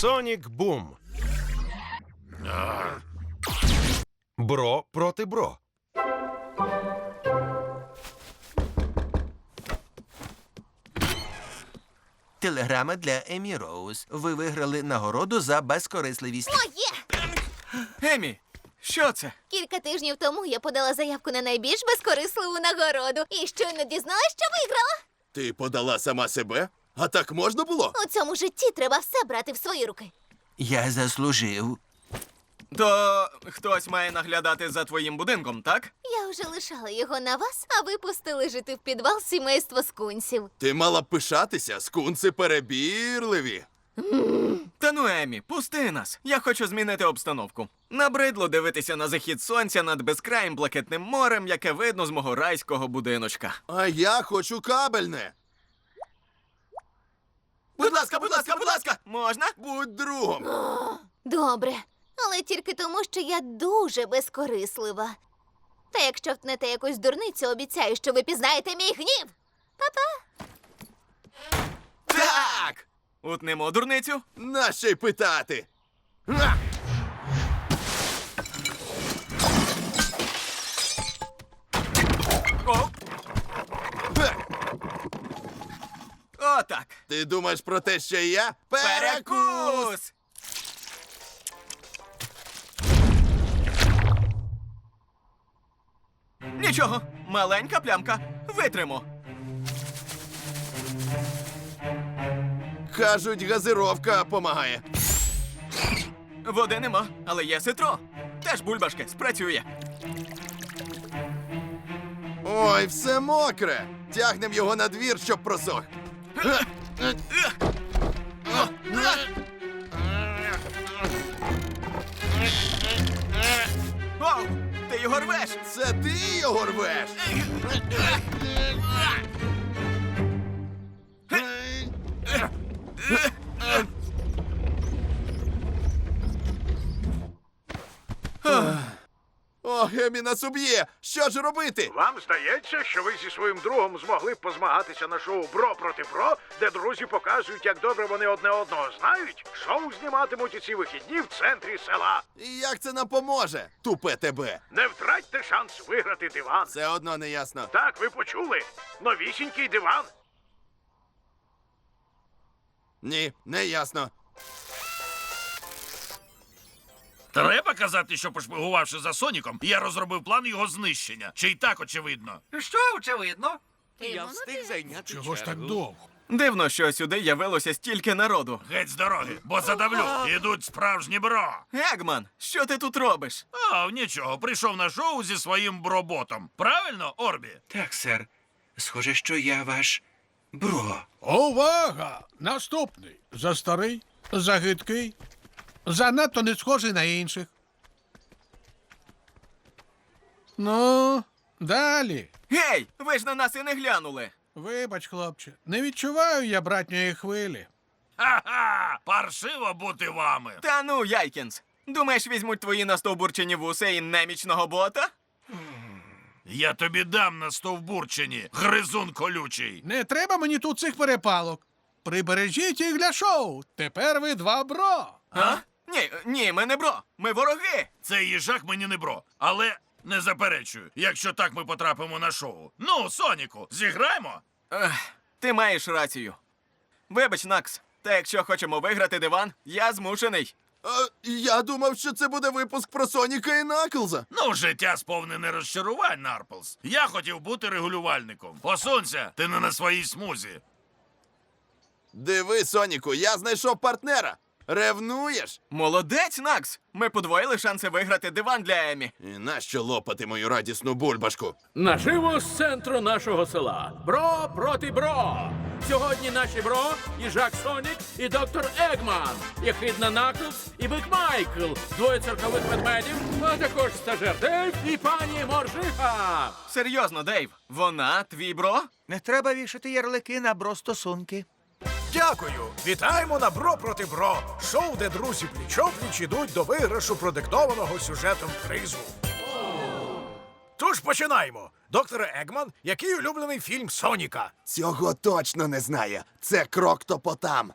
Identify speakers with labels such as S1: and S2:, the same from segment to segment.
S1: Сонік Бум. Бро проти бро.
S2: Телеграма для Емі Роуз. Ви виграли нагороду за безкорисливість.
S3: Моє!
S4: Емі, що це?
S3: Кілька тижнів тому я подала заявку на найбільш безкорисливу нагороду і щойно дізналась, що виграла.
S5: Ти подала сама себе? А так можна було?
S3: У цьому житті треба все брати в свої руки.
S2: Я заслужив.
S4: То хтось має наглядати за твоїм будинком, так?
S3: Я вже лишала його на вас, а ви пустили жити в підвал сімейство скунсів.
S5: Ти мала б пишатися, скунси перебірливі.
S4: Та ну, Емі, пусти нас. Я хочу змінити обстановку. Набридло дивитися на захід сонця над безкраїм блакитним морем, яке видно з мого райського будиночка.
S5: А я хочу кабельне.
S4: Будь ласка, будь ласка, будь ласка! Можна?
S5: Будь другом.
S3: Добре, але тільки тому, що я дуже безкорислива. Та якщо втнете якусь дурницю, обіцяю, що ви пізнаєте мій гнів. Па-па!
S4: Так! Утнемо дурницю.
S5: Нащо й питати? Га! Ти думаєш про те, що я? Перекус!
S4: Перекус! Нічого, маленька плямка. Витримо.
S5: Кажуть, газировка помагає.
S4: Води нема, але є ситро. Теж бульбашки, спрацює.
S5: Ой, все мокре. Тягнем його на двір, щоб просох.
S4: Оу, ти його рвеш!
S5: Це ти його рвеш. О, Гемі нас уб'є! Що ж робити?
S6: Вам здається, що ви зі своїм другом змогли б позмагатися на шоу Бро проти Бро, де друзі показують, як добре вони одне одного знають. Шоу зніматимуть у ці вихідні в центрі села.
S5: І як це нам поможе? Тупе тебе.
S6: Не втратьте шанс виграти диван.
S5: Все одно не ясно.
S6: Так, ви почули. Новісінький диван.
S5: Ні, не ясно.
S7: Треба казати, що пошпигувавши за Соніком, я розробив план його знищення. Чи й так очевидно?
S8: Що очевидно?
S3: Я встиг
S2: зайняти
S8: Чого ж так довго?
S4: Дивно, що сюди явилося стільки народу.
S7: Геть з дороги, бо задавлю. Ідуть справжні бро.
S4: Егман, що ти тут робиш?
S7: А, нічого, прийшов на шоу зі своїм броботом. Правильно, Орбі?
S2: Так, сер. Схоже, що я ваш бро.
S8: Увага! Наступний. За старий, за гидкий, занадто не схожий на інших. Ну, далі.
S4: Гей, ви ж на нас і не глянули.
S8: Вибач, хлопче, не відчуваю я братньої хвилі.
S7: Ха-ха! Паршиво бути вами.
S4: Та ну, Яйкінс. Думаєш, візьмуть твої настовбурчені вуса і немічного бота?
S7: Я тобі дам на стовбурчині, гризун колючий.
S8: Не треба мені тут цих перепалок. Прибережіть їх для шоу. Тепер ви два бро.
S4: А? Ні, ні, ми не бро. Ми вороги.
S7: Цей їжак мені не бро, але не заперечую, якщо так ми потрапимо на шоу. Ну, Соніку, зіграємо?
S4: Ех, ти маєш рацію. Вибач, Накс. Та якщо хочемо виграти диван, я змушений.
S5: А, я думав, що це буде випуск про Соніка і Наклза.
S7: Ну, життя сповнене розчарувань, Нарплс. Я хотів бути регулювальником. Посунься, ти не на своїй смузі.
S5: Диви, Соніку, я знайшов партнера. Ревнуєш?
S4: Молодець, Накс! Ми подвоїли шанси виграти диван для Емі.
S5: І нащо лопати мою радісну бульбашку?
S9: Наживо з центру нашого села. Бро проти бро. Сьогодні наші бро їжак Сонік і доктор Егман, ехидна Наклз і Бик Майкл, двоє циркових ведмедів, а також стажер Дейв і пані Моржиха.
S4: Серйозно, Дейв, вона твій бро?
S2: Не треба вішати ярлики на бро стосунки.
S6: Дякую. Вітаємо на Бро проти Бро. Шоу, де друзі пліч-опліч ідуть до виграшу продиктованого сюжетом кризу. Тож починаємо. Доктор Егман, який улюблений фільм Соніка?
S5: Цього точно не знає. Це крок топотам.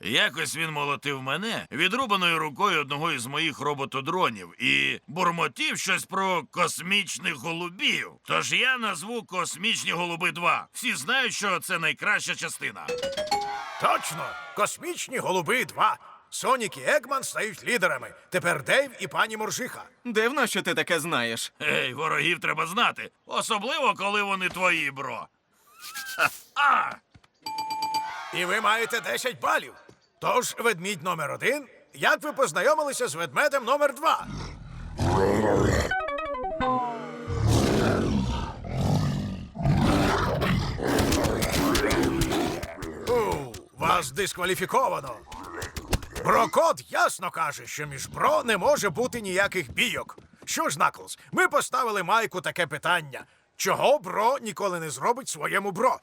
S7: Якось він молотив мене відрубаною рукою одного із моїх роботодронів і бурмотів щось про космічних голубів. Тож я назву космічні голуби 2. Всі знають, що це найкраща частина.
S6: Точно! Космічні голуби 2. Сонік і Егман стають лідерами. Тепер Дейв і пані Моржиха.
S4: Дивно, що ти таке знаєш.
S7: Ей, ворогів треба знати, особливо коли вони твої, бро. Ха-а!
S6: І ви маєте 10 балів. Тож, ведмідь номер один. Як ви познайомилися з ведмедем номер два? У, вас дискваліфіковано. Брокот ясно каже, що між бро не може бути ніяких бійок. Що ж, Наклз, ми поставили Майку таке питання. Чого бро ніколи не зробить своєму бро?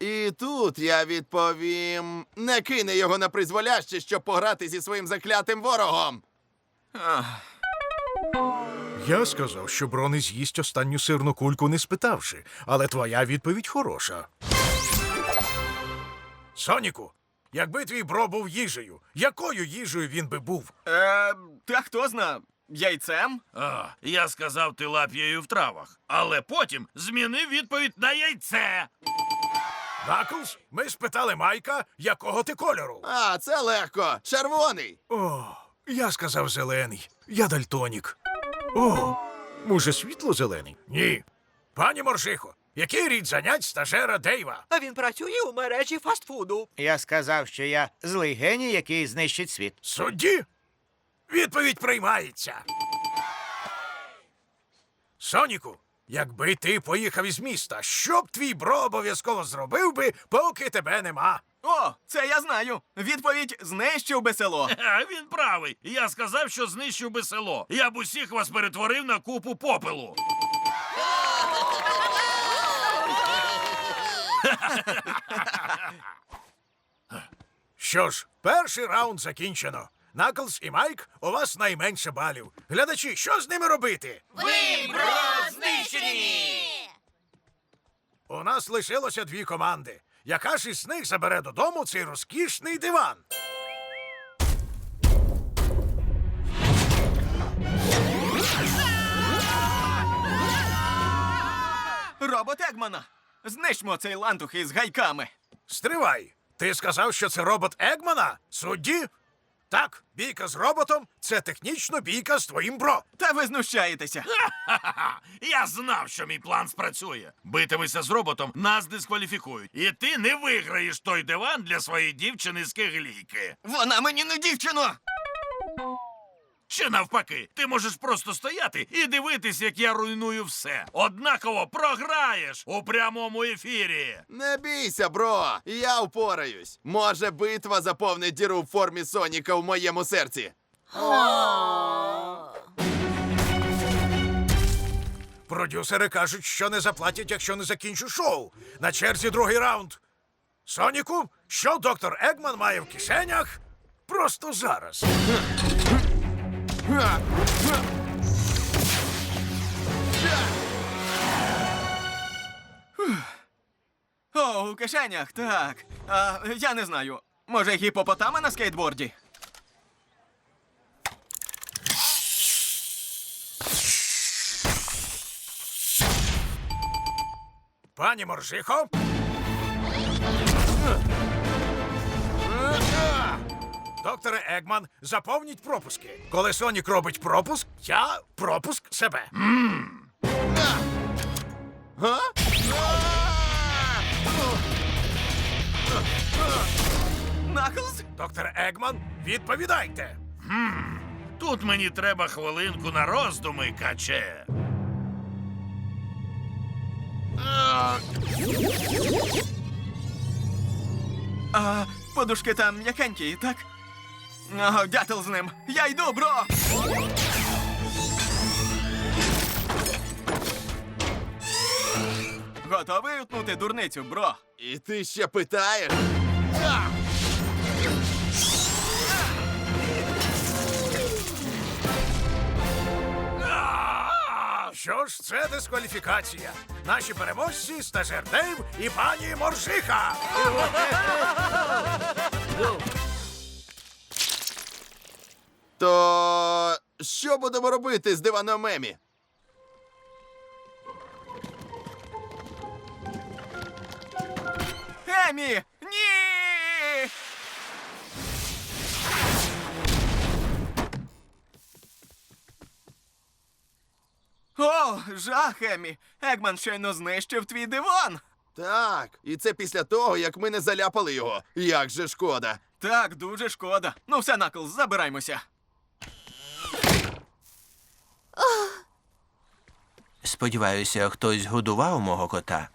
S5: І тут я відповім: не кине його на призволяще, щоб пограти зі своїм заклятим ворогом.
S6: Я сказав, що бро не з'їсть останню сирну кульку, не спитавши, але твоя відповідь хороша. Соніку, якби твій бро був їжею, якою їжею він би був?
S4: Е, та хто зна, яйцем?
S7: А, я сказав ти лап'єю в травах, але потім змінив відповідь на яйце.
S6: Наклз, ми спитали Майка, якого ти кольору.
S5: А, це легко. Червоний.
S6: О, я сказав зелений. Я дальтонік. О, може, світло зелений? Ні. Пані Моржихо, який рід занять стажера Дейва?
S10: А він працює у мережі фастфуду.
S11: Я сказав, що я злий геній, який знищить світ.
S6: Судді? Відповідь приймається. Соніку, якби ти поїхав із міста, що б твій бро обов'язково зробив би, поки тебе нема?
S4: О, це я знаю. Відповідь знищив би село.
S7: А він правий. Я сказав, що знищив би село. Я б усіх вас перетворив на купу попелу.
S6: Що ж, перший раунд закінчено. Наклз і Майк, у вас найменше балів. Глядачі, що з ними робити?
S3: Ви знищені!
S6: У нас лишилося дві команди. Яка ж із них забере додому цей розкішний диван?
S4: Робот Егмана. Знищмо цей лантух із гайками.
S6: Стривай! Ти сказав, що це робот Егмана? Судді? Так, бійка з роботом це технічно бійка з твоїм бро.
S4: Та ви знущаєтеся.
S7: Я знав, що мій план спрацює. Битимися з роботом, нас дискваліфікують. І ти не виграєш той диван для своєї дівчини з киглійки.
S4: Вона мені не дівчина.
S7: Чи навпаки, ти можеш просто стояти і дивитись, як я руйную все. Однаково програєш у прямому ефірі.
S5: Не бійся, бро. Я впораюсь. Може, битва заповнить діру в формі Соніка в моєму серці.
S6: Продюсери кажуть, що не заплатять, якщо не закінчу шоу. На черзі другий раунд. Соніку, що доктор Егман має в кишенях? Просто зараз.
S4: О, у кишенях, так. А, я не знаю. Може, гіпопотами на скейтборді?
S6: Пані Моржихо. Докторе Егман, заповніть пропуски. Коли Сонік робить пропуск, я пропуск себе.
S4: Наклз?
S6: Доктор Егман, відповідайте.
S7: Тут мені треба хвилинку на роздуми, каче.
S4: А, подушки там м'якенькі, так? Ага, дятел з ним. Я йду, бро! Готовий утнути дурницю, бро?
S5: І ти ще питаєш?
S6: Що ж, це дискваліфікація. Наші переможці стажер Дейв і пані Моржиха.
S5: То що будемо робити з диваном Емі?
S4: Емі! Ні! О, жах, Емі! Егман щойно знищив твій диван!
S5: Так, і це після того, як ми не заляпали його. Як же шкода.
S4: Так, дуже шкода. Ну все, Наклз, забираймося.
S2: Сподіваюся, хтось годував мого кота.